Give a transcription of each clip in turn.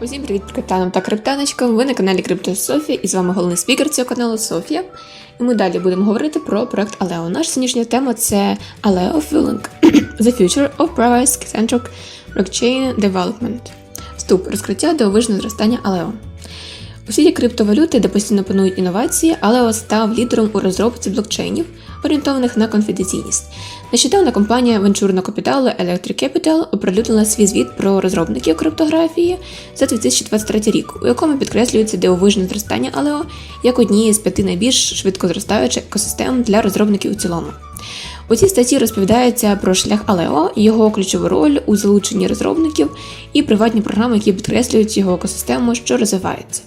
Усім привіт криптанам та криптаночкам. Ви на каналі Крипто Софія і з вами головний спікер цього каналу Софія. І ми далі будемо говорити про проект Aleo. Наша сьогоднішня тема це Aleo Fueling The Future of Privacy Centric Blockchain Development. Вступ розкриття дивовижного зростання Aleo. У світі криптовалюти, де постійно панують інновації, Aleo став лідером у розробці блокчейнів, орієнтованих на конфіденційність. Нещодавно компанія венчурного капіталу Electric Capital оприлюднила свій звіт про розробників криптографії за 2023 рік, у якому підкреслюється дивовижне зростання Aleo як однієї з п'яти найбільш швидко зростаючих екосистем для розробників у цілому. У цій статті розповідається про шлях Aleo, його ключову роль у залученні розробників і приватні програми, які підкреслюють його екосистему, що розвивається.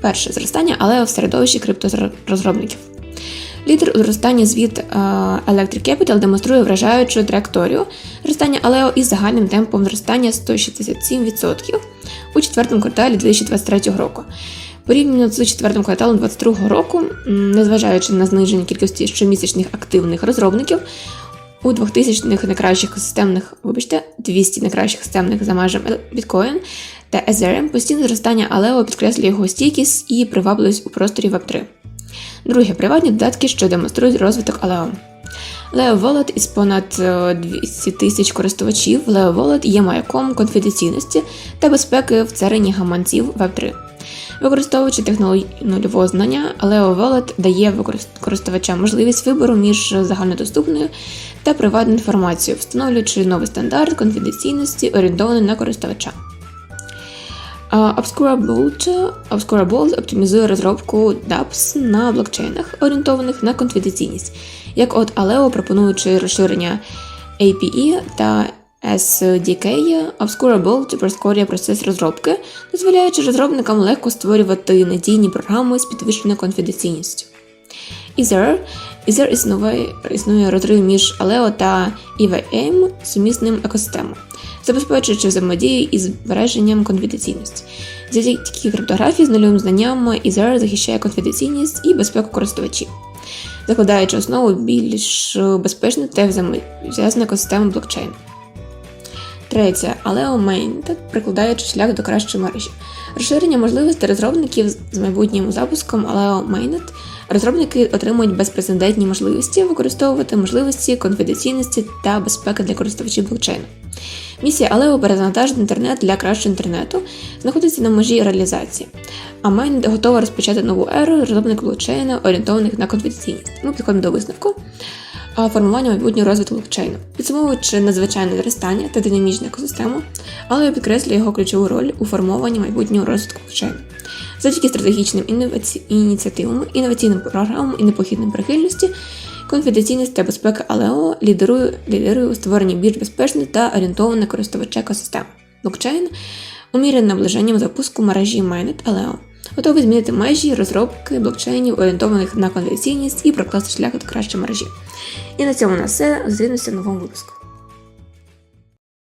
Перше зростання Aleo в середовищі крипторозробників. Лідер у зростанні звіт е, Electric Capital демонструє вражаючу траєкторію зростання Aleo із загальним темпом зростання 167% у четвертому кварталі 2023 року. Порівняно з четвертим кварталом 2022 року, незважаючи на зниження кількості щомісячних активних розробників, у 2000-х найкращих системних, вибачте, 200 найкращих системних за межами Bitcoin та Ethereum постійне зростання Aleo підкреслює його стійкість і привабливість у просторі Web3. Друге приватні додатки, що демонструють розвиток Aleo. Leo Wallet із понад е, 200 тисяч користувачів Leo Wallet є маяком конфіденційності та безпеки в царині гаманців Web3. Використовуючи технологію нульового знання, Leo Wallet дає користувачам можливість вибору між загальнодоступною та приватною інформацією, встановлюючи новий стандарт конфіденційності, орієнтований на користувача. А, Obscurable, Obscurable оптимізує розробку DApps на блокчейнах, орієнтованих на конфіденційність, як от Aleo, пропонуючи розширення API та SDK, Obscurable прискорює процес розробки, дозволяючи розробникам легко створювати надійні програми з підвищеною конфіденційністю. Ether. Ether існує, існує розрив між Aleo та EVM сумісним екосистемом, забезпечуючи взаємодію із збереженням конфіденційності. Завдяки криптографії з нульовим знанням Ether захищає конфіденційність і безпеку користувачів, закладаючи основу більш безпечної та взаємозв'язаної екосистеми блокчейну. Третє, Aleo Mainnet, прикладаючи шлях до кращої мережі. Розширення можливостей розробників з майбутнім запуском Aleo Mainnet розробники отримують безпрецедентні можливості використовувати можливості конфіденційності та безпеки для користувачів блокчейну. Місія Алео перезавантажити інтернет для кращого інтернету знаходиться на межі реалізації. А Mainnet готова розпочати нову еру розробник блокчейну, орієнтованих на конфіденційність. Ми підходимо до висновку а формування майбутнього розвитку блокчейну, підсумовуючи надзвичайне зростання та динамічну екосистему, але підкреслює його ключову роль у формуванні майбутнього розвитку блокчейну. Завдяки стратегічним інноваці... ініціативам, інноваційним програмам і непохідним прихильності, конфіденційність та безпека Aleo лідерує, лідерує у створенні більш безпечної та орієнтованої користувача екосистеми. Блокчейн уміряє наближенням запуску мережі Mainnet Aleo. Готовий змінити межі розробки блокчейнів, орієнтованих на конвенційність і прокласти шлях до кращої мережі. І на цьому на все. Зустрінемося в новому випуску.